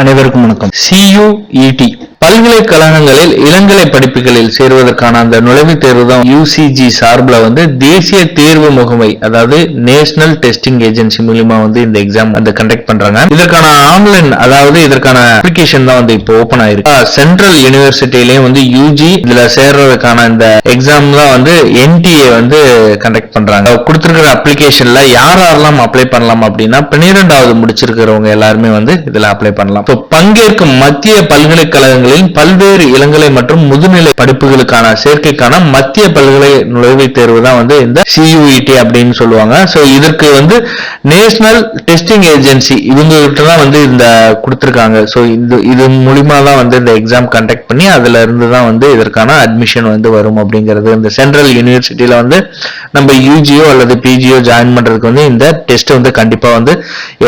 அனைவருக்கும் வணக்கம். சியூஇடி பல்கலைக்கழகங்களில் இளங்கலை படிப்புகளில் சேருவதற்கான அந்த நுழைவுத் தேர்வு தான் யூசிஜி சார்பில் வந்து தேசிய தேர்வு முகமை அதாவது நேஷனல் டெஸ்டிங் ஏஜென்சி மூலியமா வந்து இந்த எக்ஸாம் வந்து கண்டக்ட் பண்றாங்க. இதற்கான ஆன்லைன் அதாவது இதற்கான அப்ளிகேஷன் தான் வந்து இப்போ ஓபன் ஆயிருக்கு. சென்ட்ரல் யூனிவர்சிட்டிலையும் வந்து யூஜி இதுல சேர்றதுக்கான இந்த எக்ஸாம் தான் வந்து என்டிஏ வந்து கண்டக்ட் பண்றாங்க. கொடுத்திருக்கிற அப்ளிகேஷன்ல யார் யாரெல்லாம் அப்ளை பண்ணலாம் அப்படின்னா பன்னிரெண்டாவது முடிச்சிருக்கிறவங்க எல்லாருமே வந்து இதுல அப்ளை பண்ணலாம். இப்போ பங்கேற்கும் மத்திய பல்கலைக்கழகங்களில் பல்கலைக்கழகங்களின் பல்வேறு இளங்கலை மற்றும் முதுநிலை படிப்புகளுக்கான சேர்க்கைக்கான மத்திய பல்கலை நுழைவுத் தேர்வு தான் வந்து இந்த சியூஇடி அப்படின்னு சொல்லுவாங்க. ஸோ இதற்கு வந்து நேஷனல் டெஸ்டிங் ஏஜென்சி இவங்ககிட்ட தான் வந்து இந்த கொடுத்துருக்காங்க. ஸோ இது இது மூலியமா தான் வந்து இந்த எக்ஸாம் கண்டக்ட் பண்ணி அதுல இருந்து தான் வந்து இதற்கான அட்மிஷன் வந்து வரும் அப்படிங்கிறது. இந்த சென்ட்ரல் யூனிவர்சிட்டியில வந்து நம்ம யூஜியோ அல்லது பிஜியோ ஜாயின் பண்றதுக்கு வந்து இந்த டெஸ்ட் வந்து கண்டிப்பா வந்து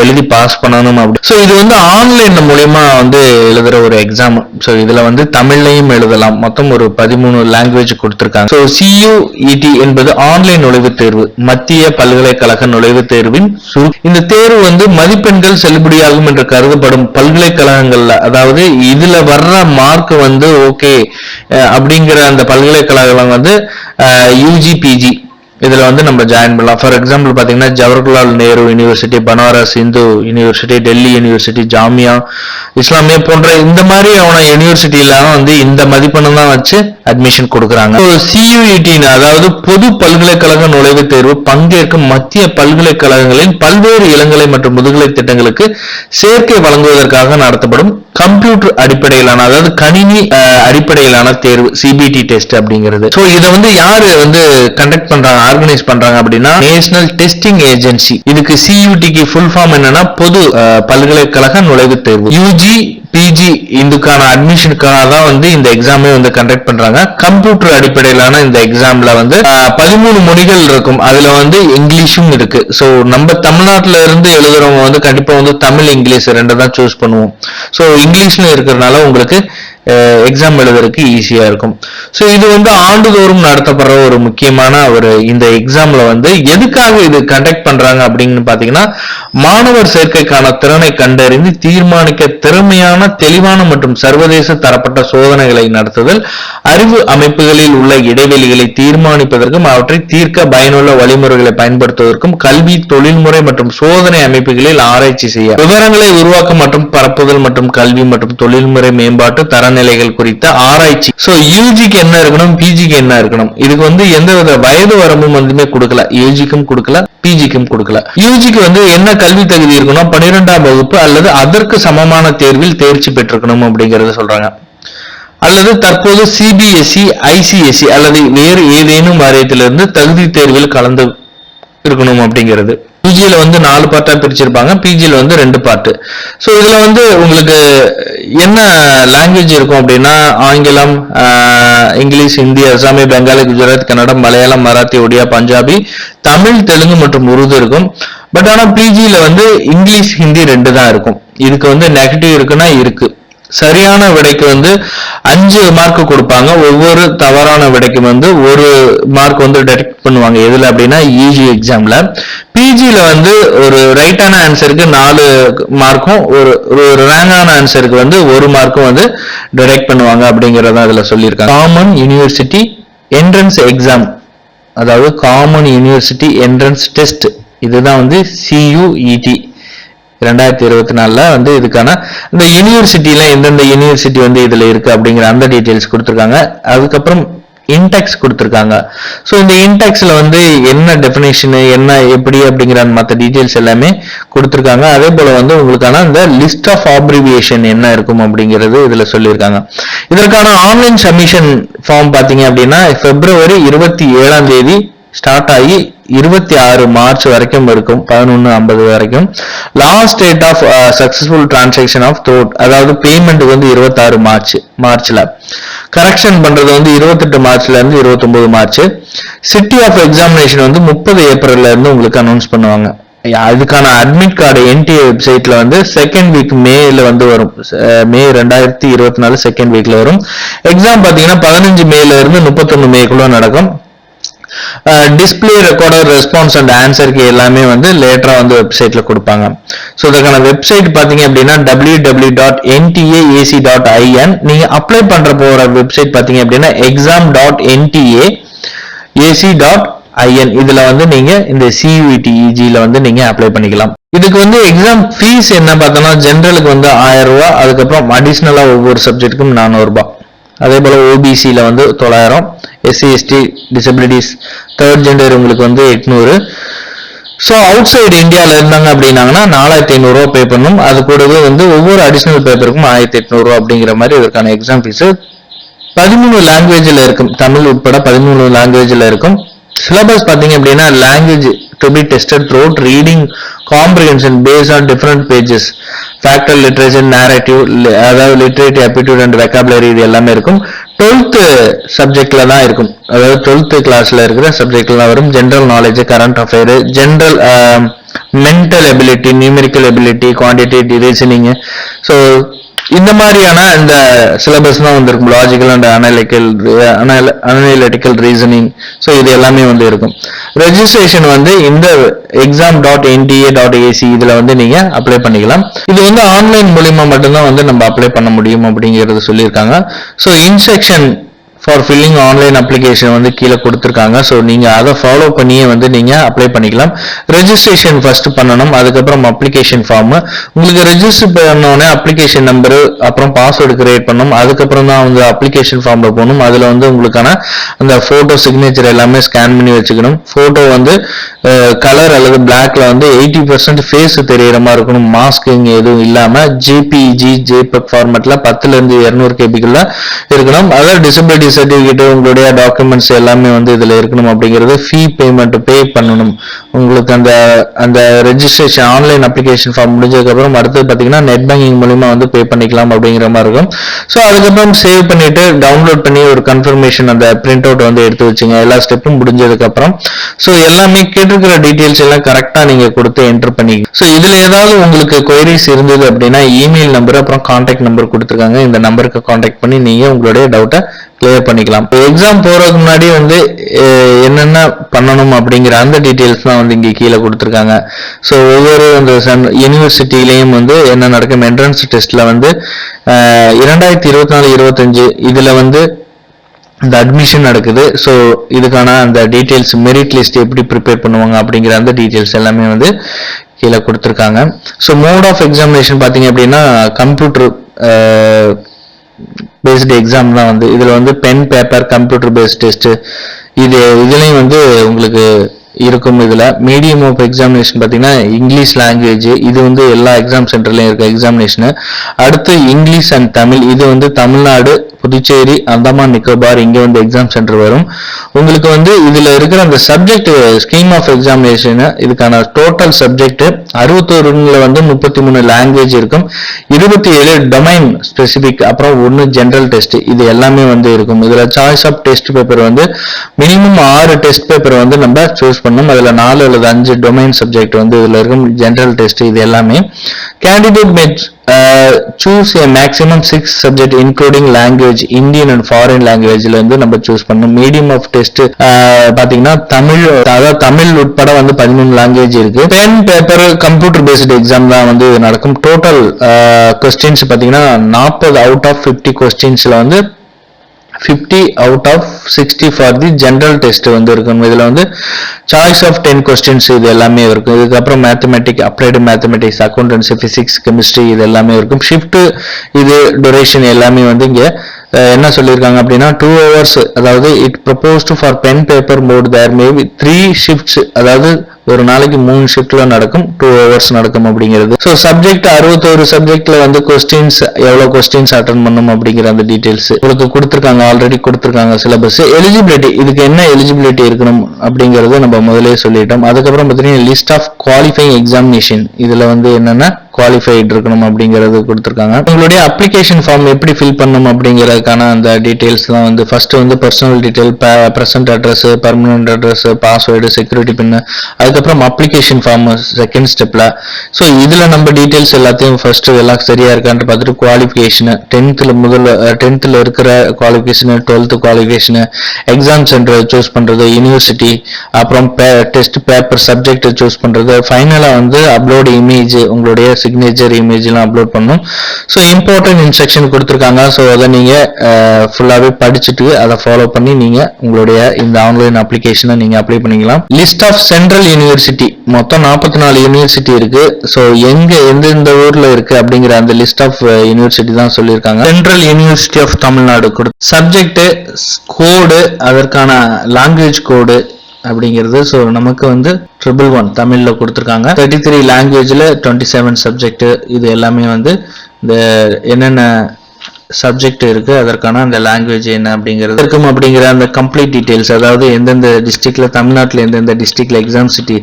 எழுதி பாஸ் பண்ணணும் அப்படி. ஸோ இது வந்து ஆன்லைன் மூலியமா வந்து எழுதுற ஒரு எக்ஸாம் ஸோ இதுல வந்து தமிழ்லையும் எழுதலாம். மொத்தம் ஒரு பதிமூணு லாங்குவேஜ் கொடுத்திருக்காங்க. ஸோ சியூஇடி என்பது ஆன்லைன் நுழைவுத் தேர்வு மத்திய பல்கலைக்கழக நுழைவுத் தேர்வின் இந்த தேர்வு வந்து மதிப்பெண்கள் செல்லுபடியாகும் என்று கருதப்படும் பல்கலைக்கழகங்கள்ல. அதாவது இதுல வர்ற மார்க் வந்து ஓகே அப்படிங்கிற அந்த பல்கலைக்கழகம் வந்து யூஜி பிஜி இதில் வந்து நம்ம ஜாயின் பண்ணலாம். ஃபார் எக்ஸாம்பிள் பார்த்தீங்கன்னா Jawaharlal Nehru university Banaras Hindu university Delhi university Jamia Islamia போன்ற இந்த மாதிரி அவன வந்து இந்த மதிப்பெண்ணு தான் வச்சு அட்மிஷன் கொடுக்குறாங்க. சியூஇடி அதாவது பொது பல்கலைக்கழக நுழைவுத் தேர்வு பங்கேற்கும் மத்திய பல்கலைக்கழகங்களின் பல்வேறு இளங்கலை மற்றும் முதுகலை திட்டங்களுக்கு சேர்க்கை வழங்குவதற்காக நடத்தப்படும் கம்ப்யூட்டர் அடிப்படையிலான அதாவது கணினி அடிப்படையிலான தேர்வு சிபிடி டெஸ்ட் அப்படிங்கிறது. ஸோ இதை வந்து யாரு வந்து கண்டக்ட் பண்றாங்க? ஆர்கனைஸ் பண்றாங்க அப்படின்னா நேஷனல் டெஸ்டிங் ஏஜென்சி இதுக்கு சியூடிக்கு ஃபுல் ஃபார்ம் என்னன்னா பொது பல்கலைக்கழக நுழைவுத் தேர்வு. யூஜி பிஜி இதுக்கான அட்மிஷனுக்காக தான் வந்து இந்த எக்ஸாமே வந்து கண்டக்ட் பண்றாங்க. கம்ப்யூட்டர் அடிப்படையிலான இந்த எக்ஸாம்ல வந்து பதிமூணு மொழிகள் இருக்கும். அதுல வந்து இங்கிலீஷும் இருக்கு. ஸோ நம்ம தமிழ்நாட்டில இருந்து எழுதுறவங்க வந்து கண்டிப்பா வந்து தமிழ் இங்கிலீஷ் ரெண்டு தான் சூஸ் பண்ணுவோம். ஸோ இங்கிலீஷ்ல இருக்கிறதுனால உங்களுக்கு எக்ஸாம் எழுதுறதுக்கு ஈஸியாக இருக்கும். ஸோ இது வந்து ஆண்டுதோறும் நடத்தப்படுற ஒரு முக்கியமான ஒரு இந்த எக்ஸாமில் வந்து எதுக்காக இது கண்டக்ட் பண்ணுறாங்க அப்படின்னு பார்த்தீங்கன்னா மாணவர் சேர்க்கைக்கான திறனை கண்டறிந்து தீர்மானிக்க திறமையான தெளிவான மற்றும் சர்வதேச தரப்பட்ட சோதனைகளை நடத்துதல் அறிவு அமைப்புகளில் உள்ள இடைவெளிகளை தீர்மானிப்பதற்கும் அவற்றை தீர்க்க பயனுள்ள வழிமுறைகளை பயன்படுத்துவதற்கும் கல்வி தொழில்முறை மற்றும் சோதனை அமைப்புகளில் ஆராய்ச்சி செய்ய விவரங்களை உருவாக்கம் மற்றும் பரப்புதல் மற்றும் கல்வி மற்றும் தொழில்முறை மேம்பாட்டு தர தரநிலைகள் குறித்த ஆராய்ச்சி. சோ யூஜிக்கு என்ன இருக்கணும்? பிஜிக்கு என்ன இருக்கணும்? இதுக்கு வந்து எந்த வித வயது வரம்பும் வந்துமே கொடுக்கல. யூஜிக்கும் கொடுக்கல பிஜிக்கும் கொடுக்கல. யூஜிக்கு வந்து என்ன கல்வி தகுதி இருக்கணும்? பன்னிரெண்டாம் வகுப்பு அல்லது அதற்கு சமமான தேர்வில் தேர்ச்சி பெற்றிருக்கணும் அப்படிங்கறத சொல்றாங்க. அல்லது தற்போது சிபிஎஸ்இ ஐசிஎஸ்இ அல்லது வேறு ஏதேனும் வாரியத்திலிருந்து தகுதி தேர்வில் கலந்து இருக்கணும் அப்படிங்கிறது. பிஜியில் வந்து நாலு பார்ட்டாக பிரிச்சிருப்பாங்க. பிஜியில் வந்து ரெண்டு பார்ட்டு ஸோ இதில் வந்து உங்களுக்கு என்ன லாங்குவேஜ் இருக்கும் அப்படின்னா ஆங்கிலம் ஆஹ், இங்கிலீஷ் ஹிந்தி அசாமி பெங்காலி குஜராத் கன்னடம் மலையாளம் மராத்தி ஒடியா பஞ்சாபி தமிழ் தெலுங்கு மற்றும் உருது இருக்கும். பட் ஆனால் பிஜியில் வந்து இங்கிலீஷ் ஹிந்தி ரெண்டு தான் இருக்கும். இதுக்கு வந்து நெகட்டிவ் இருக்குன்னா இருக்கு. சரியான விடைக்கு வந்து அஞ்சு மார்க் கொடுப்பாங்க. ஒவ்வொரு தவறான விடைக்கு வந்து ஒரு மார்க் வந்து டெடெக்ட் பண்ணுவாங்க. எதுல அப்படின்னா இஜி எக்ஸாம்ல பிஜியில வந்து ஒரு ரைட்டான ஆன்சருக்கு நாலு மார்க்கும் ஒரு ஒரு ரேங்கான ஆன்சருக்கு வந்து ஒரு மார்க்கும் வந்து டிடெக்ட் பண்ணுவாங்க அப்படிங்கறத அதுல சொல்லியிருக்காங்க. காமன் யூனிவர்சிட்டி என்ட்ரன்ஸ் எக்ஸாம் அதாவது காமன் யூனிவர்சிட்டி என்ட்ரன்ஸ் டெஸ்ட் இதுதான் வந்து சியூஇடி ரெண்டாயிரத்தி இருபத்தி நாலில் வந்து இதுக்கான இந்த யூனிவர்சிட்டியில எந்தெந்த யூனிவர்சிட்டி வந்து இதில் இருக்கு அப்படிங்கிற அந்த டீட்டெயில்ஸ் கொடுத்துருக்காங்க. அதுக்கப்புறம் இன்டெக்ஸ் கொடுத்துருக்காங்க. ஸோ இந்த இன்டெக்ஸ்ல வந்து என்ன டெஃபினேஷனு என்ன எப்படி அப்படிங்கிற மற்ற டீட்டெயில்ஸ் எல்லாமே கொடுத்துருக்காங்க. அதே போல் வந்து உங்களுக்கான இந்த லிஸ்ட் ஆஃப் ஆப்ரிவியேஷன் என்ன இருக்கும் அப்படிங்கிறது இதில் சொல்லியிருக்காங்க. இதற்கான ஆன்லைன் சப்மிஷன் ஃபார்ம் பார்த்தீங்க அப்படின்னா பிப்ரவரி இருபத்தி ஏழாம் தேதி ஸ்டார்ட் ஆகி இருபத்தி ஆறு மார்ச் வரைக்கும் இருக்கும் பதினொன்று ஐம்பது வரைக்கும். Last date of successful transaction of through அதாவது பேமெண்ட் வந்து இருபத்தாறு மார்ச் மார்ச்ல. கரெக்ஷன் பண்றது வந்து இருபத்தெட்டு மார்ச்ல இருந்து இருபத்தொன்பது மார்ச். சிட்டி ஆஃப் எக்ஸாமினேஷன் வந்து முப்பது ஏப்ரல்ல இருந்து உங்களுக்கு அனௌன்ஸ் பண்ணுவாங்க. அதுக்கான அட்மிட் கார்டு என்டிஏ வெப்சைட்ல வந்து செகண்ட் வீக் மேல வந்து வரும். மே ரெண்டாயிரத்தி இருபத்தி நாலு செகண்ட் வீக்ல வரும். எக்ஸாம் பாத்தீங்கன்னா பதினஞ்சு மேல இருந்து முப்பத்தொன்னு மேக்குள்ள நடக்கும். டிஸ்பிளே ரெக்கார்டர் ரெஸ்பான்ஸ் அண்ட் ஆன்சருக்கு எல்லாமே வந்து லேட்டரா வந்து வெப்சைட்ல கொடுப்பாங்க. ஸோ இதுக்கான வெப்சைட் பார்த்தீங்க அப்படின்னா W W dot NTA AC dot IN நீங்க அப்ளை பண்ணுற போகிற வெப்சைட் பார்த்தீங்க அப்படின்னா exam dot NTA AC dot IN இதில் வந்து நீங்கள் இந்த சியூஇடிஇஜில வந்து நீங்கள் அப்ளை பண்ணிக்கலாம். இதுக்கு வந்து எக்ஸாம் ஃபீஸ் என்ன பார்த்தோம்னா ஜென்ரலுக்கு வந்து ஆயிரம் ரூபா அதுக்கப்புறம் அடிஷ்னலாக ஒவ்வொரு சப்ஜெக்ட்டுக்கும் நானூறுரூபா அதே போல் ஓபிசியில் வந்து தொள்ளாயிரம் SC ST disabilities third gender உங்களுக்கு வந்து எட்நூறு. ஸோ அவுட் சைடு இந்தியாவில் இருந்தாங்க அப்படின்னாங்கன்னா நாலாயிரத்தி ஐநூறுரூவா பே பண்ணணும். அது கூடவே வந்து ஒவ்வொரு அடிஷ்னல் பேப்பருக்கும் ஆயிரத்தி எட்நூறுரூவா அப்படிங்கிற மாதிரி இதற்கான எக்ஸாம் ஃபீஸு பதிமூணு லாங்குவேஜில் இருக்கும். தமிழ் உட்பட பதிமூணு லாங்குவேஜில் இருக்கும். சிலபஸ் பார்த்தீங்க அப்படின்னா language to be tested through reading comprehension base on different pages factor literature narrative அதாவது லிட்ரேட்டிவ் அப்டிடியூட் அண்ட் வெக்காபுலரி இது எல்லாமே இருக்கும். டுவெல்த்து சப்ஜெக்ட்ல தான் இருக்கும். அதாவது டுவெல்த்து கிளாஸ்ல இருக்கிற சப்ஜெக்ட்ல தான் வரும். General knowledge current affair general mental ability numerical ability quantity reasoning so இந்த மாதிரியான இந்த சிலபஸ் தான் வந்திருக்கும். Logical and analytical analytical reasoning so இது எல்லாமே வந்து இருக்கும். ரெஜிஸ்ட்ரேஷன் வந்து இந்த exam dot NTA dot AC இதில் வந்து நீங்கள் அப்ளை பண்ணிக்கலாம். இது வந்து ஆன்லைன் மூலிமா மட்டும்தான் வந்து நம்ம அப்ளை பண்ண முடியும் அப்படிங்கிறது சொல்லியிருக்காங்க. So instruction for filling online application வந்து கீழே கொடுத்துருக்காங்க. ஸோ நீங்கள் அதை ஃபாலோ பண்ணியே வந்து நீங்கள் அப்ளை பண்ணிக்கலாம். ரெஜிஸ்ட்ரேஷன் ஃபர்ஸ்ட் பண்ணணும். அதுக்கப்புறம் அப்ளிகேஷன் ஃபார்மு உங்களுக்கு ரெஜிஸ்டர் பண்ணோடனே அப்ளிகேஷன் நம்பரு அப்புறம் பாஸ்வேர்டு கிரியேட் பண்ணணும் அதுக்கப்புறம் தான் வந்து அப்ளிகேஷன் ஃபார்மில் போகணும். அதில் வந்து உங்களுக்கான அந்த ஃபோட்டோ சிக்னேச்சர் எல்லாமே ஸ்கேன் பண்ணி வச்சுக்கணும். ஃபோட்டோ வந்து கலர் அல்லது பிளாக்ல வந்து எயிட்டி பர்சன்ட் ஃபேஸ் தெரியற மாதிரி இருக்கணும். மாஸ்கிங் எதுவும் இல்லாம ஜேபிஜி ஜேபெக் ஃபார்மேட்ல பத்துல இருந்து இருநூறு கேபிக்குள்ள இருக்கணும். அதாவது டிசபிலிட்டி சர்டிபிகேட் உங்களுடைய டாக்குமெண்ட்ஸ் எல்லாமே வந்து இதுல இருக்கணும் அப்படிங்கிறது ஃபீ பேமெண்ட் பே பண்ணணும். உங்களுக்கு அந்த அந்த ரெஜிஸ்ட்ரேஷன் ஆன்லைன் அப்ளிகேஷன் ஃபார்ம் முடிஞ்சதுக்கு அப்புறம் அடுத்து பாத்தீங்கன்னா நெட் பேங்கிங் மூலியமா வந்து பே பண்ணிக்கலாம் அப்படிங்கிற மாதிரி இருக்கும். ஸோ அதுக்கப்புறம் சேவ் பண்ணிட்டு டவுன்லோட் பண்ணி ஒரு கன்ஃபர்மேஷன் அந்த பிரிண்ட் அவுட் வந்து எடுத்து வச்சுங்க. எல்லா ஸ்டெப்பும் முடிஞ்சதுக்கு அப்புறம் ஸோ எல்லாமே கேட்டு கேட்டிருக்கிற டீடைல்ஸ் எல்லாம் கரெக்டா நீங்க கொடுத்து என்டர் பண்ணி ஸோ இதுல ஏதாவது உங்களுக்கு கொயரிஸ் இருந்தது அப்படின்னா இமெயில் நம்பர் அப்புறம் கான்டாக்ட் நம்பர் கொடுத்துருக்காங்க. இந்த நம்பருக்கு கான்டாக்ட் பண்ணி நீங்க உங்களுடைய டவுட்டை கிளியர் பண்ணிக்கலாம். எக்ஸாம் போறதுக்கு முன்னாடி வந்து என்னென்ன பண்ணணும் அப்படிங்கிற அந்த டீட்டெயில்ஸ் தான் வந்து இங்கே கீழே கொடுத்துருக்காங்க. ஸோ ஒவ்வொரு அந்த யூனிவர்சிட்டிலையும் வந்து என்ன நடக்கும்? என்ட்ரன்ஸ் டெஸ்ட்ல வந்து இரண்டாயிரத்தி இருபத்தி நாலு இருபத்தஞ்சு இதுல வந்து இந்த அட்மிஷன் நடக்குது. ஸோ இதுக்கான அந்த டீட்டெயில்ஸ் மெரிட் லிஸ்ட் எப்படி ப்ரிப்பேர் பண்ணுவாங்க அப்படிங்கிற அந்த டீட்டெயில்ஸ் எல்லாமே வந்து கீழே கொடுத்துருக்காங்க. ஸோ மோட் ஆஃப் எக்ஸாமினேஷன் பார்த்தீங்க அப்படின்னா கம்ப்யூட்டர் பேஸ்டு எக்ஸாம் தான் வந்து. இதில் வந்து pen paper computer based test இது இதுலேயும் வந்து உங்களுக்கு இருக்கும் இதில். மீடியம் ஆஃப் எக்ஸாமினேஷன் பார்த்தீங்கன்னா இங்கிலீஷ் லாங்குவேஜ் இது வந்து எல்லா எக்ஸாம் சென்டர்லையும் இருக்க எக்ஸாமினேஷனு அடுத்து இங்கிலீஷ் அண்ட் தமிழ் இது வந்து தமிழ்நாடு புதுச்சேரி அந்தமான் நிக்கோபார் இங்கே வந்து எக்ஸாம் சென்டர் வரும். உங்களுக்கு வந்து இதில் இருக்கிற அந்த சப்ஜெக்ட் ஸ்கீம் ஆஃப் எக்ஸாமினேஷனு இதுக்கான டோட்டல் சப்ஜெக்ட் அறுபத்தோருல வந்து முப்பத்தி மூணு லாங்குவேஜ் இருக்கும். இருபத்தி ஏழு டொமைன் ஸ்பெசிபிக் அப்புறம் ஒன்று ஜென்ரல் டெஸ்ட் இது எல்லாமே வந்து இருக்கும். இதில் சாய்ஸ் ஆஃப் டெஸ்ட் பேப்பர் வந்து மினிமம் ஆறு டெஸ்ட் பேப்பர் வந்து நம்ம சூஸ் பண்ணணும். அதில் நாலு அல்லது அஞ்சு டொமைன் சப்ஜெக்ட் வந்து இதில் இருக்கும். ஜென்ரல் டெஸ்ட் இது எல்லாமே. Candidate may choose a maximum six subject including language Indian and foreign லாங்குவேஜ்ல இருந்து நம்ம சூஸ் பண்ணணும். மீடியம் ஆஃப் டெஸ்ட் பாத்தீங்கன்னா தமிழ் அதாவது தமிழ் உட்பட வந்து பதிமூணு லாங்குவேஜ் இருக்கு. Pen paper computer based exam தான் வந்து நடக்கும். டோட்டல் கொஸ்டின்ஸ் பாத்தீங்கன்னா நாற்பது அவுட் ஆஃப் ஃபிஃப்டி கொஸ்டின்ஸ்ல வந்து 50 out of sixty for the general test வந்து இருக்கும் இதில் வந்து சாய்ஸ் ஆஃப் டென் கொஸ்டின்ஸ் இது எல்லாமே இருக்கும். இதுக்கப்புறம் mathematic applied mathematics accountancy physics chemistry இது எல்லாமே இருக்கும். ஷிஃப்ட் இது டொரேஷன் எல்லாமே வந்து இங்கே என்ன சொல்லியிருக்காங்க அப்படின்னா டூ ஹவர்ஸ் அதாவது it proposed for pen paper mode there maybe three shifts அதாவது ஒரு நாளைக்கு மூணு ஷிஃப்ட்ல நடக்கும் டூ ஹவர்ஸ் நடக்கும் அப்படிங்கிறது. ஸோ சப்ஜெக்ட் அறுபத்தோரு சப்ஜெக்ட்ல வந்து கொஸ்டின்ஸ் எவ்வளவு கொஸ்டின்ஸ் அட்டன் பண்ணும் அப்படிங்கிற அந்த டீடைல்ஸ் உங்களுக்கு கொடுத்துருக்காங்க ஆல்ரெடி கொடுத்துருக்காங்க சிலபஸ் எலிஜிபிலிட்டி இதுக்கு என்ன எலிஜிபிலிட்டி இருக்கணும் அப்படிங்கறது நம்ம முதலே சொல்லிட்டோம். அதுக்கப்புறம் பார்த்தீங்கன்னா லிஸ்ட் ஆஃப் குவாலிஃபைங் எக்ஸாமினேஷன் இதுல வந்து என்னன்னா குவாலிஃபைட் இருக்கணும் அப்படிங்கறது கொடுத்துருக்காங்க. உங்களுடைய அப்ளிகேஷன் ஃபார்ம் எப்படி ஃபில் பண்ணணும் அப்படிங்கிறதுக்கான அந்த டீடைல்ஸ் தான் வந்து ஃபர்ஸ்ட் வந்து personal detail present address permanent address password security pin அதுக்கப்புறம் அப்ளிகேஷன் ஃபார்ம் செகண்ட் ஸ்டெப்பில் ஸோ இதுல நம்ம டீடைல்ஸ் எல்லாத்தையும் ஃபர்ஸ்ட் எல்லாம் சரியா இருக்கான்ட்டு பார்த்துட்டு குவாலிஃபிகேஷனு டென்த்தில் முதல்ல டென்த்தில் இருக்கிற qualification twelfth qualification exam centre choose பண்றது யூனிவர்சிட்டி அப்புறம் டெஸ்ட் பேப்பர் சப்ஜெக்ட் சூஸ் பண்றது ஃபைனலாக வந்து அப்லோட் இமேஜ் உங்களுடைய சிக்னேச்சர் இமேஜ்லாம் அப்லோட் பண்ணும். ஸோ இம்பார்ட்டன்ட் இன்ஸ்ட்ரக்ஷன் கொடுத்துருக்காங்க. ஸோ அதை நீங்க ஃபுல்லாவே படிச்சுட்டு அதை ஃபாலோ பண்ணி நீங்க உங்களுடைய இந்த ஆன்லைன் அப்ளிகேஷனை நீங்க அப்ளை பண்ணிக்கலாம். List of central university university மொத்தம் நாற்பத்தி நாலு யூனிவர்சிட்டி இருக்கு. ஸோ எங்க எந்தெந்த ஊர்ல இருக்கு அப்படிங்கிற அந்த லிஸ்ட் ஆஃப் யூனிவர்சிட்டி தான் சொல்லியிருக்காங்க. சென்ட்ரல் யூனிவர்சிட்டி ஆஃப் தமிழ்நாடு கொடு சப்ஜெக்ட் கோடு அதற்கான லாங்குவேஜ் கோடு அப்படிங்கிறது ஸோ நமக்கு வந்து ட்ரிபிள் ஒன் தமிழில் கொடுத்துருக்காங்க. தேர்ட்டி த்ரீ லாங்குவேஜில் டுவெண்ட்டி செவன் சப்ஜெக்ட் இது எல்லாமே வந்து இந்த என்னென்ன சப்ஜெக்ட் இருக்குது அதற்கான அந்த லாங்குவேஜ் என்ன அப்படிங்கிறது இருக்கும் அப்படிங்கிற அந்த கம்ப்ளீட் டீட்டெயில்ஸ் அதாவது எந்தெந்த டிஸ்ட்ரிக்டில் தமிழ்நாட்டில் எந்தெந்த டிஸ்ட்ரிக்டில் எக்ஸாம் சிட்டி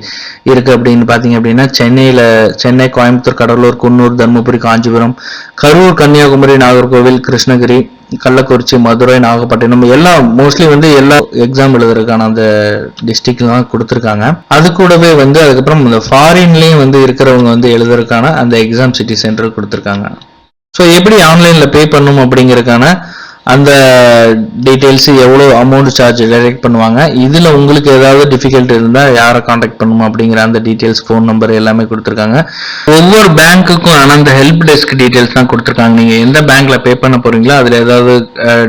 இருக்குது அப்படின்னு பார்த்தீங்க அப்படின்னா சென்னையில் சென்னை கோயம்புத்தூர் கடலூர் குன்னூர் தருமபுரி காஞ்சிபுரம் கரூர் கன்னியாகுமரி நாகர்கோவில் கிருஷ்ணகிரி கள்ளக்குறிச்சி மதுரை நாகப்பட்டினம் எல்லாம் மோஸ்ட்லி வந்து எல்லா எக்ஸாம் எழுதுறதுக்கான அந்த டிஸ்ட்ரிக்ட்லாம் கொடுத்துருக்காங்க. அது கூடவே வந்து அதுக்கப்புறம் இந்த ஃபாரின்லேயும் வந்து இருக்கிறவங்க வந்து எழுதுறதுக்கான அந்த எக்ஸாம் சிட்டி சென்டர் கொடுத்துருக்காங்க. ஸோ எப்படி ஆன்லைனில் பே பண்ணணும் அப்படிங்கிறதுக்கான அந்த டீட்டெயில்ஸ் எவ்வளோ அமௌண்ட் சார்ஜ் டைரக்ட் பண்ணுவாங்க? இதில் உங்களுக்கு ஏதாவது டிஃபிகல்ட் இருந்தால் யாரை காண்டாக்ட் பண்ணும் அப்படிங்கிற அந்த டீட்டெயில்ஸ் ஃபோன் நம்பர் எல்லாமே கொடுத்துருக்காங்க. ஒவ்வொரு பேங்க்குக்கும் ஆனால் அந்த ஹெல்ப் டெஸ்க் டீட்டெயில்ஸ் தான் கொடுத்துருக்காங்க. நீங்கள் எந்த பேங்க்கில் பே பண்ண போகிறீங்களோ அதில் ஏதாவது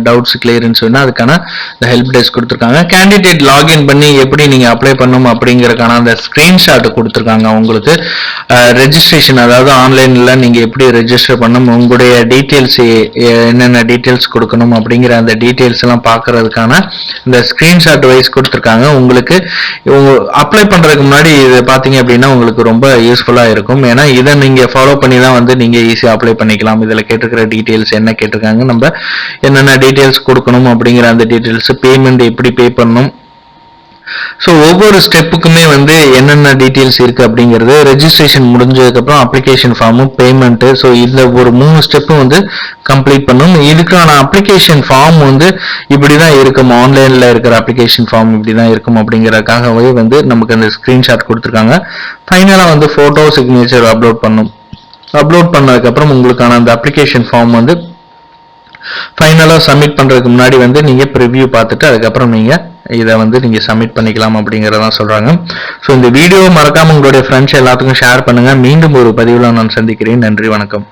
டவுட்ஸ் கிளியரன்ஸ் சொன்னால் அதுக்கான இந்த ஹெல்ப் டெஸ்க் கொடுத்துருக்காங்க. கேண்டிடேட் லாகின் பண்ணி எப்படி நீங்கள் அப்ளை பண்ணணும் அப்படிங்கறதுக்கான அந்த ஸ்க்ரீன்ஷாட் கொடுத்துருக்காங்க உங்களுக்கு ரெஜிஸ்ட்ரேஷன் அதாவது ஆன்லைனில் நீங்கள் எப்படி ரெஜிஸ்டர் பண்ணணும் உங்களுடைய டீட்டெயில்ஸ் என்னென்ன டீட்டெயில்ஸ் கொடுக்கணும் அப்படிங்கிற அந்த டீட்டெயில்ஸ் எல்லாம் பார்க்கறதுக்கான இந்த ஸ்கிரீன்ஷாட் வைஸ் கொடுத்துருக்காங்க. உங்களுக்கு அப்ளை பண்ணுறதுக்கு முன்னாடி இது பார்த்தீங்க அப்படின்னா உங்களுக்கு ரொம்ப யூஸ்ஃபுல்லாக இருக்கும். ஏன்னா இதை நீங்கள் ஃபாலோ பண்ணி தான் வந்து நீங்கள் ஈஸியாக அப்ளை பண்ணிக்கலாம். இதில் கேட்டிருக்கிற டீட்டெயில்ஸ் என்ன கேட்டிருக்காங்க நம்ம என்னென்ன டீட்டெயில்ஸ் கொடுக்கணும் அப்படிங்கிற அந்த டீட்டெயில்ஸ் பேமெண்ட் எப்படி பே பண்ணணும் ஸோ ஒவ்வொரு ஸ்டெப்புக்குமே வந்து என்னென்ன டீட்டெயில்ஸ் இருக்கு அப்படிங்கிறது ரெஜிஸ்ட்ரேஷன் முடிஞ்சதுக்கப்புறம் அப்ளிகேஷன் ஃபார்மும் பேமெண்ட்டு ஸோ இந்த ஒரு மூணு ஸ்டெப்பும் வந்து கம்ப்ளீட் பண்ணும். இதுக்கான அப்ளிகேஷன் ஃபார்ம் வந்து இப்படி தான் இருக்கும்? ஆன்லைனில் இருக்கிற அப்ளிகேஷன் ஃபார்ம் இப்படி தான் இருக்கும் அப்படிங்கிறக்காகவே வந்து நமக்கு அந்த ஸ்க்ரீன்ஷாட் கொடுத்துருக்காங்க. ஃபைனலாக வந்து ஃபோட்டோ சிக்னேச்சர் அப்லோட் பண்ணும். அப்லோட் பண்ணதுக்கப்புறம் உங்களுக்கான அந்த அப்ளிகேஷன் ஃபார்ம் வந்து ஃபைனலாக சப்மிட் பண்ணுறதுக்கு முன்னாடி வந்து நீங்கள் ப்ரிவ்யூ பார்த்துட்டு அதுக்கப்புறம் நீங்கள் இதை வந்து நீங்கள் சப்மிட் பண்ணிக்கலாம் அப்படிங்கிறதான் சொல்கிறாங்க ஸோ இந்த வீடியோ மறக்காமல் உங்களுடைய ஃப்ரெண்ட்ஸ் எல்லாத்துக்கும் ஷேர் பண்ணுங்கள் மீண்டும் ஒரு பதிவில் நான் சந்திக்கிறேன். நன்றி வணக்கம்.